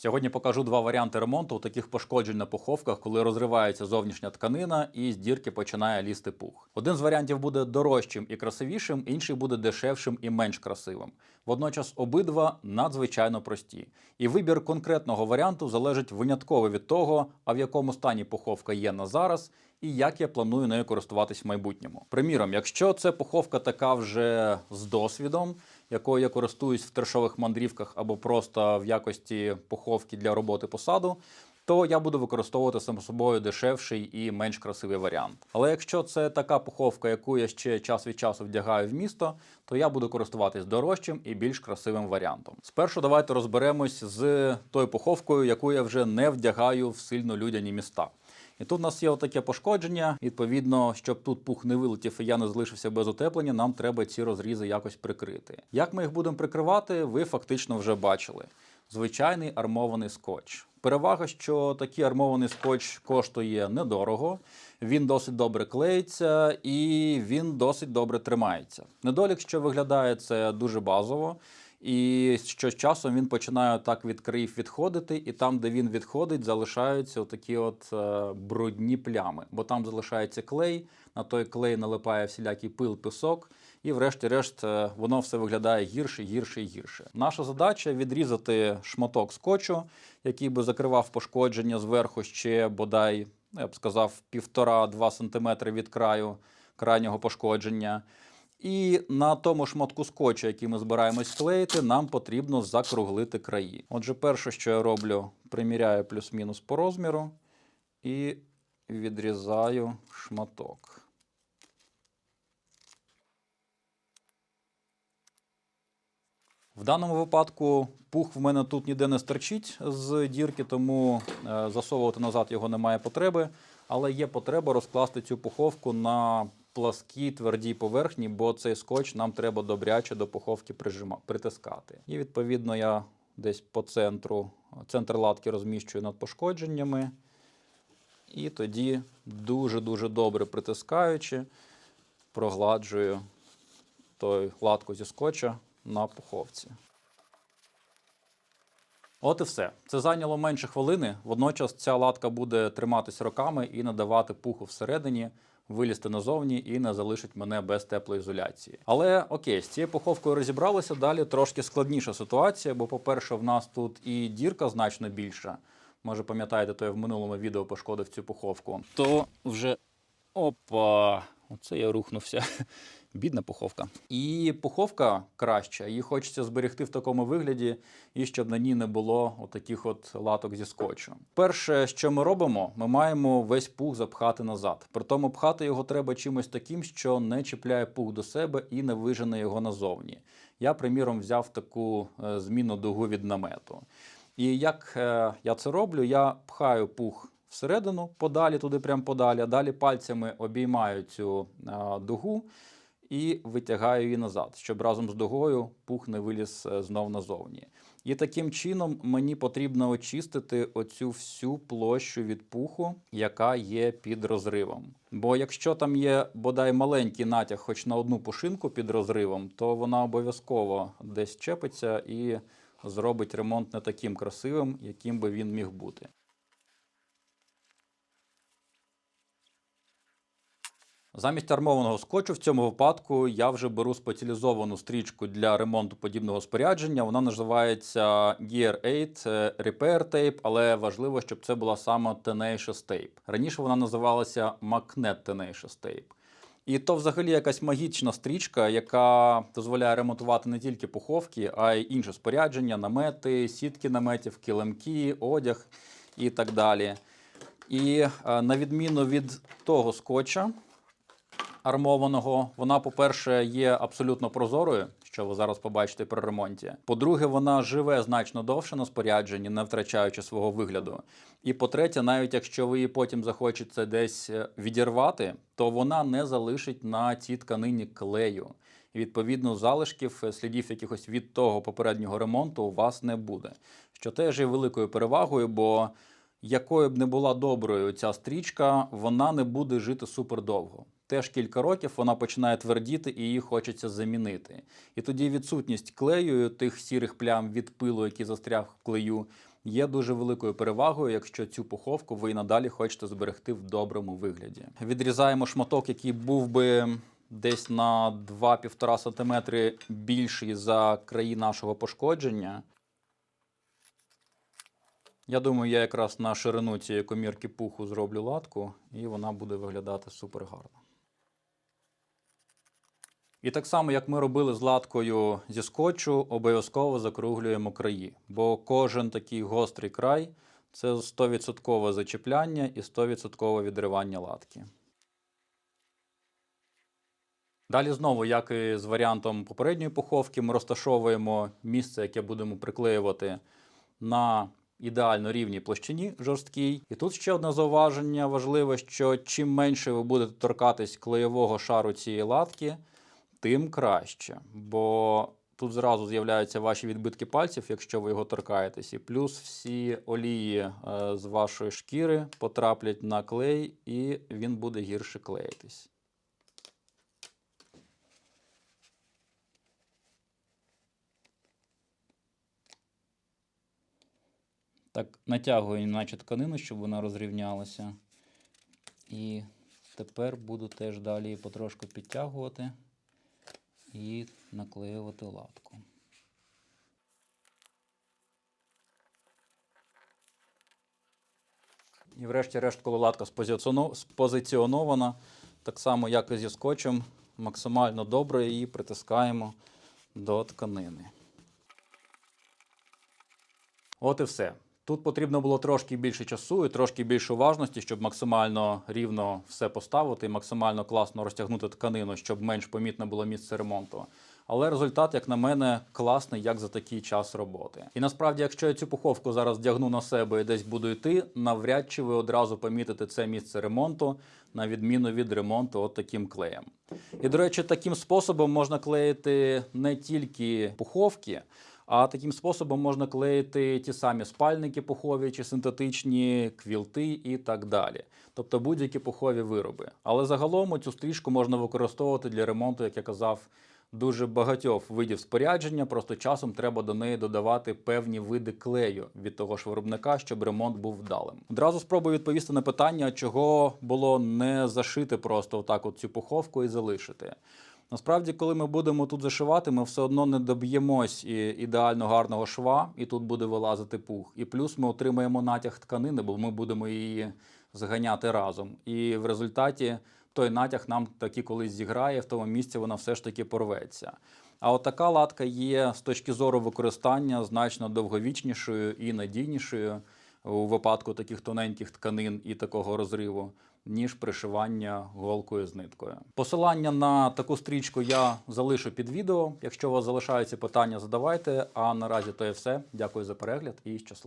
Сьогодні покажу два варіанти ремонту у таких пошкоджень на пуховках, коли розривається зовнішня тканина і з дірки починає лізти пух. Один з варіантів буде дорожчим і красивішим, інший буде дешевшим і менш красивим. Водночас обидва надзвичайно прості. І вибір конкретного варіанту залежить винятково від того, а в якому стані пуховка є на зараз, і як я планую нею користуватись в майбутньому. Приміром, якщо це пуховка така вже з досвідом, якою я користуюсь в трешових мандрівках або просто в якості пуховки для роботи посаду, то я буду використовувати само собою дешевший і менш красивий варіант. Але якщо це така пуховка, яку я ще час від часу вдягаю в місто, то я буду користуватись дорожчим і більш красивим варіантом. Спершу давайте розберемось з тою пуховкою, яку я вже не вдягаю в сильно людяні міста. І тут у нас є отаке пошкодження. Відповідно, щоб тут пух не вилетів і я не залишився без утеплення, нам треба ці розрізи якось прикрити. Як ми їх будемо прикривати, ви фактично вже бачили. Звичайний армований скотч. Перевага, що такий армований скотч коштує недорого, він досить добре клеїться і він досить добре тримається. Недолік, що виглядає це дуже базово. І що з часом він починає так від країв відходити, і там, де він відходить, залишаються такі от е, брудні плями, бо там залишається клей, на той клей налипає всілякий пил, пісок, і врешті-решт е, воно все виглядає гірше, гірше і гірше. Наша задача відрізати шматок скотчу, який би закривав пошкодження зверху ще бодай, я б сказав, півтора-два сантиметри від краю крайнього пошкодження. І на тому шматку скотчу, який ми збираємось склеїти, нам потрібно закруглити краї. Отже, перше, що я роблю, приміряю плюс-мінус по розміру і відрізаю шматок. В даному випадку пух в мене тут ніде не стерчить з дірки, тому е, засовувати назад його немає потреби. Але є потреба розкласти цю пуховку на пласкій твердій поверхні, бо цей скотч нам треба добряче до пуховки прижима, притискати. І відповідно я десь по центру, центр латки розміщую над пошкодженнями. І тоді дуже-дуже добре притискаючи, прогладжую той латку зі скотча на пуховці. От і все. Це зайняло менше хвилини. Водночас ця латка буде триматись роками і надавати пуху всередині, вилізти назовні і не залишить мене без теплоізоляції. Але окей, з цією пуховкою розібралися. Далі трошки складніша ситуація, бо, по-перше, в нас тут і дірка значно більша. Може, пам'ятаєте, то я в минулому відео пошкодив цю пуховку. То вже опа! Оце я рухнувся. Бідна пуховка. І пуховка краща, її хочеться зберегти в такому вигляді, і щоб на ній не було отаких от латок зі скотчу. Перше, що ми робимо, ми маємо весь пух запхати назад. Притому пхати його треба чимось таким, що не чіпляє пух до себе і не вижене його назовні. Я, приміром, взяв таку е, змінну дугу від намету. І як е, я це роблю, я пхаю пух всередину, подалі, туди прямо подалі, а далі пальцями обіймаю цю е, дугу і витягаю її назад, щоб разом з дугою пух не виліз е, знов назовні. І таким чином мені потрібно очистити оцю всю площу від пуху, яка є під розривом. Бо якщо там є бодай маленький натяг, хоч на одну пушинку під розривом, то вона обов'язково десь чепиться і зробить ремонт не таким красивим, яким би він міг бути. Замість армованого скотчу в цьому випадку я вже беру спеціалізовану стрічку для ремонту подібного спорядження. Вона називається Gear 8 Repair Tape, але важливо, щоб це була саме Tenacious Tape. Раніше вона називалася Magnet Tenacious Tape. І то взагалі якась магічна стрічка, яка дозволяє ремонтувати не тільки пуховки, а й інше спорядження, намети, сітки наметів, килимки, одяг і так далі. І е, на відміну від того скотча, армованого. Вона, по-перше, є абсолютно прозорою, що ви зараз побачите при ремонті. По-друге, вона живе значно довше на спорядженні, не втрачаючи свого вигляду. І по-третє, навіть якщо ви її потім захочете десь е, відірвати, то вона не залишить на цій тканині клею. І відповідно залишків, е, слідів якихось від того попереднього ремонту у вас не буде. Що теж є великою перевагою, бо якою б не була доброю ця стрічка, вона не буде жити супердовго. Теж кілька років вона починає твердіти і її хочеться замінити. І тоді відсутність клею, тих сірих плям від пилу, який застряг в клею, є дуже великою перевагою, якщо цю пуховку ви і надалі хочете зберегти в доброму вигляді. Відрізаємо шматок, який був би десь на 2-1,5 см більший за краї нашого пошкодження. Я думаю, я якраз на ширину цієї комірки пуху зроблю латку, і вона буде виглядати супер гарно. І так само, як ми робили з латкою зі скотчу, обов'язково закруглюємо краї, бо кожен такий гострий край це 100% зачіпляння і 100% відривання латки. Далі знову, як і з варіантом попередньої пуховки, ми розташовуємо місце, яке будемо приклеювати на ідеально рівній площині жорсткій. І тут ще одне зауваження важливе, що чим менше ви будете торкатись клеєвого шару цієї латки, тим краще. Бо тут зразу з'являються ваші відбитки пальців, якщо ви його торкаєтесь. І плюс всі олії е, з вашої шкіри потраплять на клей, і він буде гірше клеїтись. Так, натягую наче тканину, щоб вона розрівнялася. І тепер буду теж далі потрошку підтягувати і наклеювати латку. І врешті-решт, коли латка спозиціонована, так само, як і зі скотчем, максимально добре її притискаємо до тканини. От і все. Тут потрібно було трошки більше часу і трошки більше уважності, щоб максимально рівно все поставити і максимально класно розтягнути тканину, щоб менш помітне було місце ремонту. Але результат, як на мене, класний, як за такий час роботи. І насправді, якщо я цю пуховку зараз вдягну на себе і десь буду йти, навряд чи ви одразу помітите це місце ремонту, на відміну від ремонту от таким клеєм. І, до речі, таким способом можна клеїти не тільки пуховки. А таким способом можна клеїти ті самі спальники пухові чи синтетичні квілти і так далі. Тобто будь-які пухові вироби. Але загалом цю стрічку можна використовувати для ремонту, як я казав, дуже багатьох видів спорядження. Просто часом треба до неї додавати певні види клею від того ж виробника, щоб ремонт був вдалим. Одразу спробую відповісти на питання, чого було не зашити просто отак от цю пуховку і залишити. Насправді, коли ми будемо тут зашивати, ми все одно не доб'ємось ідеально гарного шва, і тут буде вилазити пух. І плюс ми отримаємо натяг тканини, бо ми будемо її зганяти разом. І в результаті той натяг нам таки колись зіграє, в тому місці вона все ж таки порветься. А от така латка є з точки зору використання значно довговічнішою і надійнішою у випадку таких тоненьких тканин і такого розриву, ніж пришивання голкою з ниткою. Посилання на таку стрічку я залишу під відео. Якщо у вас залишаються питання, задавайте. А наразі то є все. Дякую за перегляд і щасливо.